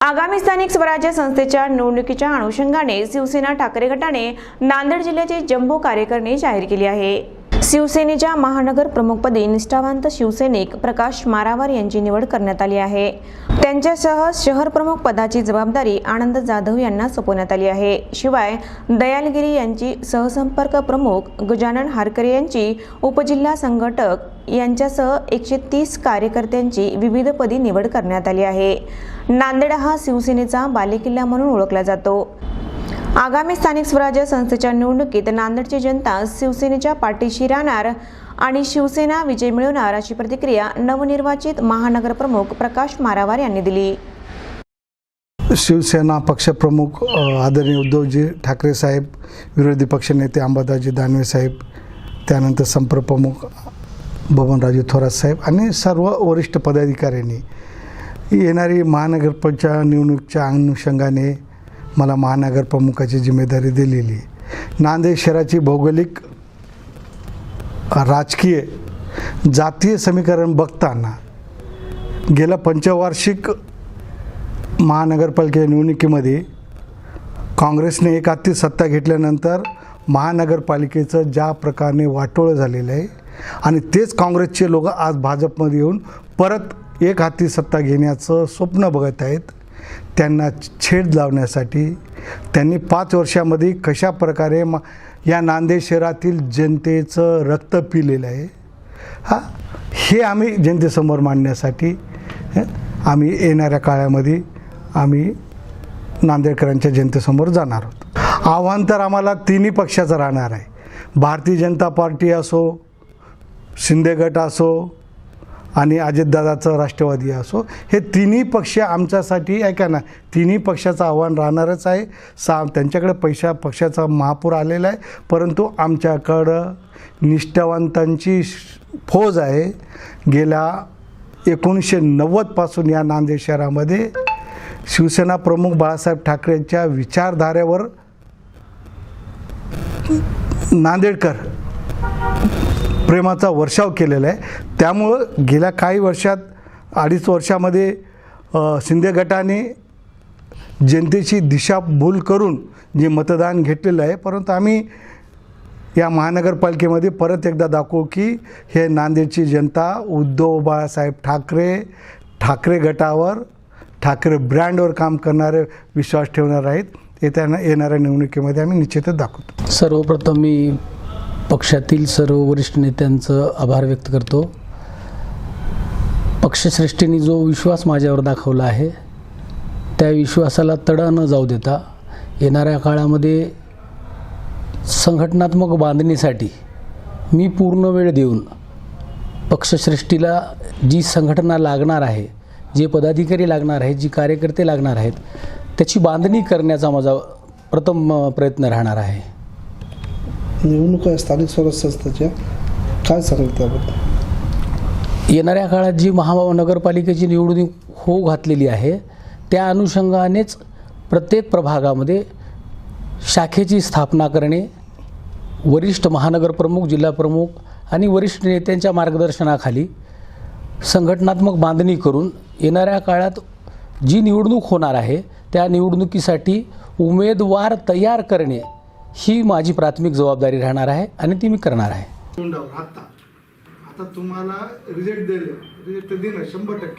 आगामी स्थानिक स्वराज्य संस्थेच्या निवडणुकीच्या अनुषंगाने शिवसेना ठाकरे गटाने नांदेड जिल्ह्याची जम्बो कार्यकारिणी जाहीर केली आहे. शिवसेनेच्या महानगर प्रमुखपदी निष्ठावंत शिवसैनिक प्रकाश मारावर यांची निवड करण्यात आली आहे. त्यांच्यासह शहर प्रमुख पदाची जबाबदारी आनंद जाधव यांना सोपवण्यात आली आहे. शिवाय दयालगिरी यांची सहसंपर्क प्रमुख गजानन हारकरे यांची उपजिल्हा संघटक यांच्यासह एकशे तीस कार्यकर्त्यांची विविध पदी निवड करण्यात आली आहे. नांदेड हा शिवसेनेचा बालेकिल्ला म्हणून ओळखला जातो. आगामी स्थानिक स्वराज्य संस्थेच्या निवडणुकीत नांदेडची जनता शिवसेनेच्या पाठीशी राहणार आणि शिवसेना विजय मिळवणार अशी प्रतिक्रिया नवनिर्वाचित महानगरप्रमुख प्रकाश मारावार यांनी दिली. शिवसेना पक्षप्रमुख आदरणीय उद्धवजी ठाकरे साहेब विरोधी पक्षनेते अंबादाजी दानवे साहेब त्यानंतर संप्रप्रमुख बबनराजू थोरात साहेब आणि सर्व वरिष्ठ पदाधिकाऱ्यांनी येणारी महानगरपंचा निवडणुकीच्या अनुषंगाने मला महानगर प्रमुखाची जिम्मेदारी दिलेली. आहे नांदेड शहराची भौगोलिक राजकीय जातीय समीकरण बघताना गेल्या पंचवार्षिक महानगरपालिका निवडणुकीमध्ये काँग्रेसने एक सत्ता घेतल्यानंतर महानगरपालिकेचं ज्या प्रकारे वाटोळं झालेलं आहे आणि तेच काँग्रेसचे लोक आज भाजपमध्ये येऊन परत एक हाती सत्ता घेण्याचं स्वप्न बघत आहेत. त्यांना छेड लावण्यासाठी त्यांनी पाच वर्षामध्ये कशा प्रकारे मा या नांदेड शहरातील जनतेचं रक्त पिलेलं आहे हा हे आम्ही जनतेसमोर मांडण्यासाठी आम्ही येणाऱ्या काळामध्ये आम्ही नांदेडकरांच्या जनतेसमोर जाणार आहोत. आव्हान तर आम्हाला तिन्ही पक्षाचं राहणार आहे. भारतीय जनता पार्टी असो शिंदे गट असो आणि अजितदादाचं राष्ट्रवादी असो हे तिन्ही पक्ष आमच्यासाठी ऐका ना तिन्ही पक्षाचं आव्हान राहणारच आहे. सा त्यांच्याकडे पैसा पक्षाचा महापूर आलेला आहे. परंतु आमच्याकडं निष्ठावंतांची फौज आहे. गेल्या एकोणीसशे नव्वदपासून या नांदेड शहरामध्ये शिवसेना प्रमुख बाळासाहेब ठाकरेंच्या विचारधारेवर नांदेडकर प्रेमाचा वर्षाव केलेला आहे. त्यामुळं गेल्या काही वर्षात अडीच वर्षामध्ये शिंदे गटाने जनतेची दिशाभूल करून जे मतदान घेतलेलं आहे परंतु आम्ही या महानगरपालिकेमध्ये परत एकदा दाखवू की हे नांदेडची जनता उद्धव बाळासाहेब ठाकरे ठाकरे गटावर ठाकरे ब्रँडवर काम करणारे विश्वास ठेवणार आहेत. येत्या येणाऱ्या निवडणुकीमध्ये आम्ही निश्चितच दाखवतो. सर्वप्रथम मी पक्षातील सर्व वरिष्ठ नेत्यांचं आभार व्यक्त करतो. पक्षश्रेष्ठींनी जो विश्वास माझ्यावर दाखवला आहे त्या विश्वासाला तडा न जाऊ देता येणाऱ्या काळामध्ये संघटनात्मक बांधणीसाठी मी पूर्ण वेळ देऊन पक्षश्रेष्ठीला जी संघटना लागणार आहे जे पदाधिकारी लागणार आहेत जी कार्यकर्ते लागणार आहेत त्याची बांधणी करण्याचा माझा प्रथम प्रयत्न राहणार आहे. निवडणुका स्थानिक स्वराज्य संस्थेच्या काय सांगेल त्याबद्दल? येणाऱ्या काळात जी महानगरपालिकेची निवडणूक होऊ घातलेली आहे त्या अनुषंगानेच प्रत्येक प्रभागामध्ये शाखेची स्थापना करणे वरिष्ठ महानगरप्रमुख जिल्हाप्रमुख आणि वरिष्ठ नेत्यांच्या मार्गदर्शनाखाली संघटनात्मक बांधणी करून येणाऱ्या काळात जी निवडणूक होणार आहे त्या निवडणुकीसाठी उमेदवार तयार करणे ही माझी प्राथमिक जबाबदारी राहणार आहे आणि ती मी करणार आहे. तोंडावर आता आता तुम्हाला रिजेक्ट दिले रिजेक्ट देणं शंभर टक्के.